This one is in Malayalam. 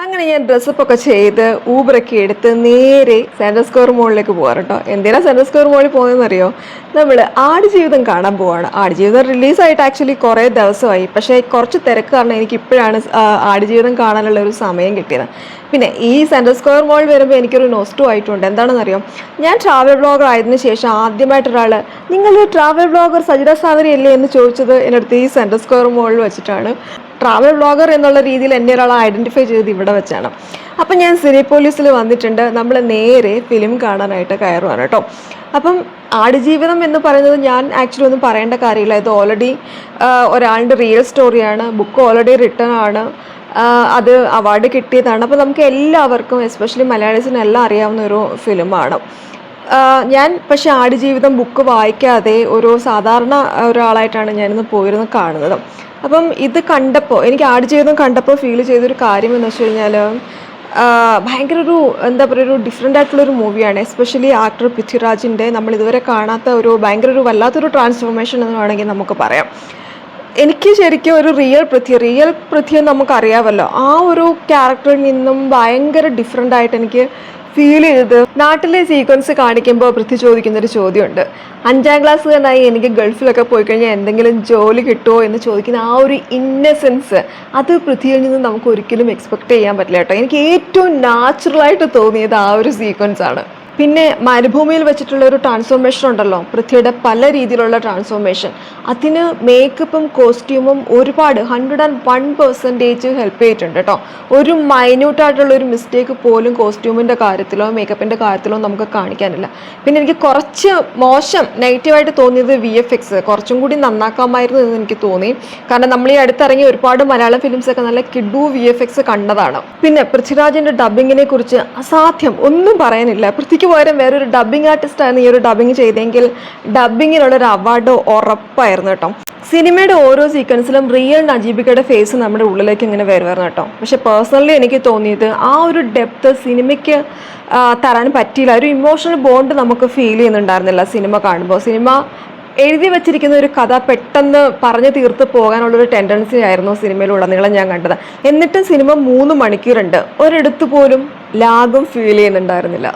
അങ്ങനെ ഞാൻ ഡ്രസ്സപ്പ് ഒക്കെ ചെയ്ത് ഊബറൊക്കെ എടുത്ത് നേരെ സെൻട്രൽ സ്ക്വയർ മോളിലേക്ക് പോകാറുണ്ടോ എന്തിനാ സെൻട്രൽ സ്ക്വയർ മോളിൽ പോകുന്നതെന്നറിയോ? നമ്മൾ ആടുജീവിതം കാണാൻ പോവാണ്. ആടുജീവിതം റിലീസായിട്ട് ആക്ച്വലി കുറേ ദിവസമായി. പക്ഷേ കുറച്ച് തിരക്ക് കാരണം എനിക്ക് ഇപ്പോഴാണ് ആടുജീവിതം കാണാനുള്ള ഒരു സമയം കിട്ടിയത്. പിന്നെ ഈ സെൻട്രൽ സ്ക്വയർ മോൾ വരുമ്പോൾ എനിക്കൊരു നോസ്റ്റു ആയിട്ടുണ്ട്. എന്താണെന്നറിയോ? ഞാൻ ട്രാവൽ ബ്ലോഗർ ആയതിനു ശേഷം ആദ്യമായിട്ട് ഒരാൾ നിങ്ങൾ ട്രാവൽ ബ്ലോഗർ സജിത സാവരി അല്ലേ? എന്ന് ചോദിച്ചത് എന്റെ അടുത്ത് ഈ സെൻട്രൽ സ്ക്വയർ മോളിൽ വെച്ചിട്ടാണ്. ട്രാവൽ വ്ളോഗർ എന്നുള്ള രീതിയിൽ എന്നെ ഒരാൾ ഐഡന്റിഫൈ ചെയ്തത് ഇവിടെ വെച്ചാണ്. അപ്പം ഞാൻ സിനിപോലീസിൽ വന്നിട്ടുണ്ട്. നമ്മൾ നേരെ ഫിലിം കാണാനായിട്ട് കയറുവാണ് കേട്ടോ. അപ്പം ആടുജീവിതം എന്ന് പറയുന്നത് ഞാൻ ആക്ച്വലി ഒന്നും പറയേണ്ട കാര്യമില്ല. ഇത് ഓൾറെഡി ഒരാളുടെ റിയൽ സ്റ്റോറിയാണ് ബുക്ക് ഓൾറെഡി റിട്ടേൺ ആണ്. അത് അവാർഡ് കിട്ടിയതാണ്. അപ്പോൾ നമുക്ക് എല്ലാവർക്കും എസ്പെഷ്യലി മലയാളീസിന് എല്ലാം അറിയാവുന്ന ഒരു ഫിലിമാണ് ഞാൻ പക്ഷേ ആടുജീവിതം ബുക്ക് വായിക്കാതെ ഒരു സാധാരണ ഒരാളായിട്ടാണ് ഞാനിന്ന് പോയിരുന്നു കാണുന്നത്. അപ്പം ഇത് കണ്ടപ്പോൾ എനിക്ക് ആടുജീവിതം കണ്ടപ്പോൾ ഫീൽ ചെയ്തൊരു കാര്യം എന്ന് വെച്ച് കഴിഞ്ഞാൽ ഭയങ്കര ഒരു എന്താ പറയുക ഒരു ഡിഫറെന്റ് ആയിട്ടുള്ളൊരു മൂവിയാണ് എസ്പെഷ്യലി ആക്ടർ പൃഥ്വിരാജിന്റെ നമ്മൾ ഇതുവരെ കാണാത്ത ഒരു ഭയങ്കര ഒരു വല്ലാത്തൊരു ട്രാൻസ്ഫോർമേഷൻ എന്ന് വേണമെങ്കിൽ നമുക്ക് പറയാം. എനിക്ക് ശരിക്കും ഒരു റിയൽ പൃഥ്വി റിയൽ പൃഥ്വി നമുക്കറിയാമല്ലോ. ആ ഒരു ക്യാരക്ടറിൽ നിന്നും ഭയങ്കര ഡിഫറെന്റ് ആയിട്ട് എനിക്ക് ഫീൽ ചെയ്തത് നാട്ടിലെ സീക്വൻസ് കാണിക്കുമ്പോൾ പൃഥ്വി ചോദിക്കുന്ന ഒരു ചോദ്യമുണ്ട്. അഞ്ചാം തന്നെ എനിക്ക് ഗൾഫിലൊക്കെ പോയി കഴിഞ്ഞാൽ എന്തെങ്കിലും ജോലി കിട്ടുമോ എന്ന് ചോദിക്കുന്ന ആ ഒരു ഇന്നസെൻസ് അത് പൃഥ്വിയിൽ നിന്ന് നമുക്ക് ഒരിക്കലും എക്സ്പെക്ട് ചെയ്യാൻ പറ്റില്ല കേട്ടോ. എനിക്ക് ഏറ്റവും നാച്ചുറലായിട്ട് തോന്നിയത് ആ ഒരു സീക്വൻസ് ആണ്. പിന്നെ മരുഭൂമിയിൽ വെച്ചിട്ടുള്ള ഒരു ട്രാൻസ്ഫോർമേഷൻ ഉണ്ടല്ലോ. പൃഥ്വിയുടെ പല രീതിയിലുള്ള ട്രാൻസ്ഫോർമേഷൻ അതിന് മേക്കപ്പും കോസ്റ്റ്യൂമും ഒരുപാട് hundred and one percentage help ചെയ്തിട്ടുണ്ട് കേട്ടോ. ഒരു മൈന്യൂട്ടായിട്ടുള്ള ഒരു മിസ്റ്റേക്ക് പോലും കോസ്റ്റ്യൂമിന്റെ കാര്യത്തിലോ മേക്കപ്പിന്റെ കാര്യത്തിലോ നമുക്ക് കാണിക്കാനില്ല. പിന്നെ എനിക്ക് കുറച്ച് മോശം നെഗറ്റീവായിട്ട് തോന്നിയത് വി എഫ് എക്സ് കുറച്ചും കൂടി നന്നാക്കാമായിരുന്നു എന്ന് എനിക്ക് തോന്നി. കാരണം നമ്മൾ ഈ അടുത്തിറങ്ങിയ ഒരുപാട് മലയാളം ഫിലിംസ് ഒക്കെ നല്ല കിഡു വി എഫ് എക്സ് കണ്ടതാണ്. പിന്നെ പൃഥ്വിരാജിന്റെ ഡബിങ്ങിനെ കുറിച്ച് അസാധ്യം ഒന്നും പറയാനില്ല. പൃഥ്വിക്ക് പകരം വേറൊരു ഡബിങ് ആർട്ടിസ്റ്റ് ആണ് ഈ ഒരു ഡബിങ് ചെയ്തെങ്കിൽ ഡബിങ്ങിനുള്ള ഒരു അവാർഡ് ഉറപ്പായിരുന്നു കേട്ടോ. സിനിമയുടെ ഓരോ സീക്വൻസിലും റിയൽ നജീബിക്കയുടെ ഫേസ് നമ്മുടെ ഉള്ളിലേക്ക് ഇങ്ങനെ വരുമായിരുന്നു കേട്ടോ. പക്ഷെ പേഴ്സണലി എനിക്ക് തോന്നിയത് ആ ഒരു ഡെപ്ത് സിനിമയ്ക്ക് തരാൻ പറ്റിയില്ല. ഒരു ഇമോഷണൽ ബോണ്ട് നമുക്ക് ഫീൽ ചെയ്യുന്നുണ്ടായിരുന്നില്ല സിനിമ കാണുമ്പോൾ. സിനിമ എഴുതി വച്ചിരിക്കുന്ന ഒരു കഥ പെട്ടെന്ന് പറഞ്ഞു തീർത്ത് പോകാനുള്ളൊരു ടെൻഡൻസി ആയിരുന്നു സിനിമയിലുടനീളം ഞാൻ കണ്ടത്. എന്നിട്ടും സിനിമ മൂന്ന് മണിക്കൂറുണ്ട്. ഒരിടത്ത് പോലും ലാഗും ഫീൽ ചെയ്യുന്നുണ്ടായിരുന്നില്ല.